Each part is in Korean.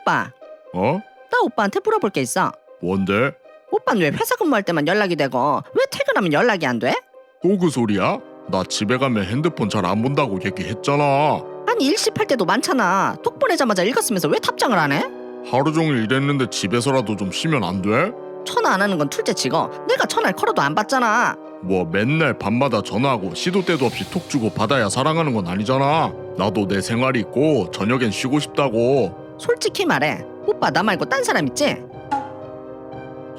오빠, 어? 나 오빠한테 물어볼 게 있어. 뭔데? 오빠는 왜 회사 근무할 때만 연락이 되고 왜 퇴근하면 연락이 안 돼? 또 그 소리야? 나 집에 가면 핸드폰 잘 안 본다고 얘기했잖아. 아니 일십할 때도 많잖아. 톡 보내자마자 읽었으면서 왜 답장을 안 해? 하루 종일 일했는데 집에서라도 좀 쉬면 안 돼? 전화 안 하는 건 둘째치고 내가 전화를 걸어도 안 받잖아. 뭐 맨날 밤마다 전화하고 시도 때도 없이 톡 주고 받아야 사랑하는 건 아니잖아. 나도 내 생활이 있고 저녁엔 쉬고 싶다고. 솔직히 말해. 오빠 나 말고 딴 사람 있지?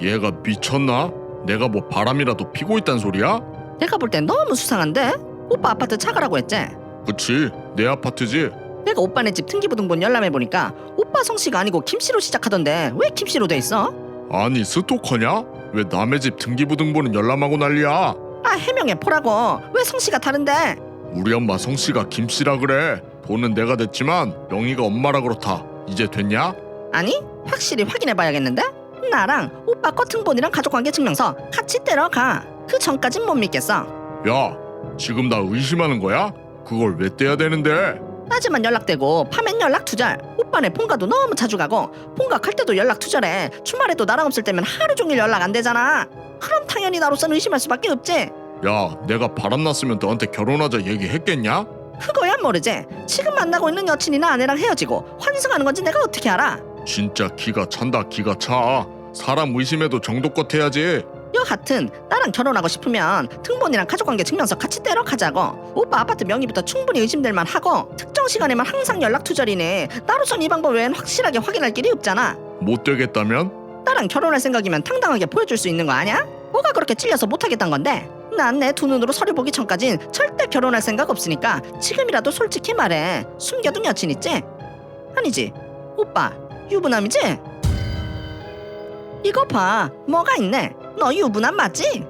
얘가 미쳤나? 내가 뭐 바람이라도 피고 있단 소리야? 내가 볼 땐 너무 수상한데? 오빠 아파트 차가라고 했지? 그치? 내 아파트지? 내가 오빠네 집 등기부등본 열람해 보니까 오빠 성씨가 아니고 김씨로 시작하던데 왜 김씨로 돼 있어? 아니 스토커냐? 왜 남의 집 등기부등본은 열람하고 난리야? 아 해명해 보라고. 왜 성씨가 다른데? 우리 엄마 성씨가 김씨라 그래. 돈은 내가 냈지만 명의가 엄마라 그렇다. 이제 됐냐? 아니 확실히 확인해 봐야겠는데? 나랑 오빠 커튼본이랑 가족관계 증명서 같이 떼러가. 그 전까진 못 믿겠어. 야, 지금 나 의심하는 거야? 그걸 왜 떼야 되는데? 낮에만 연락되고 밤엔 연락 두절. 오빠네 본가도 너무 자주 가고 갈 때도 연락 두절해. 주말에도 나랑 없을 때면 하루 종일 연락 안 되잖아. 그럼 당연히 나로서는 의심할 수밖에 없지. 야, 내가 바람났으면 너한테 결혼하자 얘기했겠냐? 그거야 모르지. 지금 만나고 있는 여친이나 아내랑 헤어지고 환승하는 건지 내가 어떻게 알아? 진짜 기가 찬다 기가 차. 사람 의심해도 정도껏 해야지. 여하튼 나랑 결혼하고 싶으면 등본이랑 가족관계 증명서 같이 떼러 가자고 오빠 아파트 명의부터 충분히 의심될 만하고 특정 시간에만 항상 연락 투절이네 나로선 이 방법 외엔 확실하게 확인할 길이 없잖아 못 되겠다면? 나랑 결혼할 생각이면 당당하게 보여줄 수 있는 거 아니야? 뭐가 그렇게 찔려서 못하겠단 건데 난 내 두 눈으로 서류 보기 전까진 절대 결혼할 생각 없으니까 지금이라도 솔직히 말해 숨겨둔 여친 있지? 아니지 오빠 유부남이지? 이거 봐 뭐가 있네 너 유부남 맞지?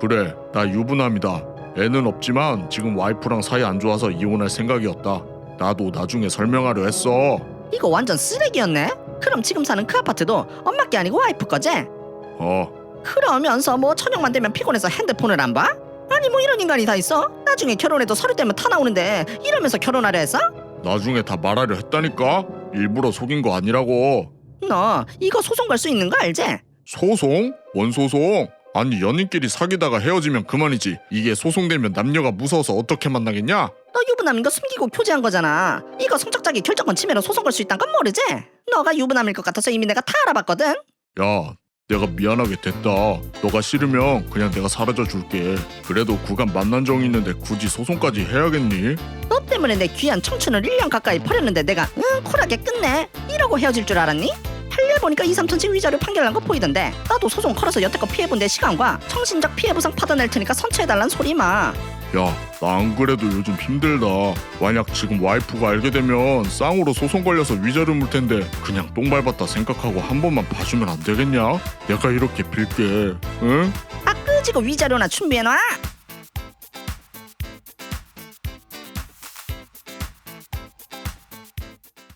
그래, 나 유부남이다. 애는 없지만 지금 와이프랑 사이 안 좋아서 이혼할 생각이었다. 나도 나중에 설명하려 했어. 이거 완전 쓰레기였네 그럼 지금 사는 그 아파트도 엄마께 아니고 와이프 거지? 어, 그러면서 뭐 저녁만 되면 피곤해서 핸드폰을 안 봐? 아니 뭐 이런 인간이 다 있어? 나중에 결혼해도 서류 때문에 타 나오는데 이러면서 결혼하려 했어? 나중에 다 말하려 했다니까. 일부러 속인 거 아니라고. 너 이거 소송 걸 수 있는 거 알지? 소송? 뭔 소송? 아니 연인끼리 사귀다가 헤어지면 그만이지. 이게 소송되면 남녀가 무서워서 어떻게 만나겠냐? 너 유부남인 거 숨기고 교제한 거잖아 이거 성적자기 결정권 침해로 소송 걸 수 있단 건 모르지? 너가 유부남일 것 같아서 이미 내가 다 알아봤거든 야, 내가 미안하게 됐다. 너가 싫으면 그냥 내가 사라져 줄게. 그래도 구간 만난 정이 있는데 굳이 소송까지 해야겠니? 너 때문에 내 귀한 청춘을 1년 가까이 버렸는데 내가 응 쿨하게 끝내 이러고 헤어질 줄 알았니? 할일 보니까 2, 3천씩 위자료 판결난 거 보이던데 나도 소송 걸어서 여태껏 피해본 내 시간과 정신적 피해 보상 받아낼 테니까 선처해달란 소리 마 야, 나 안 그래도 요즘 힘들다. 만약 지금 와이프가 알게 되면 쌍으로 소송 걸려서 위자료 물 텐데 그냥 똥 밟았다 생각하고 한 번만 봐주면 안 되겠냐? 내가 이렇게 빌게, 응? 아 끄지고 위자료나 준비해놔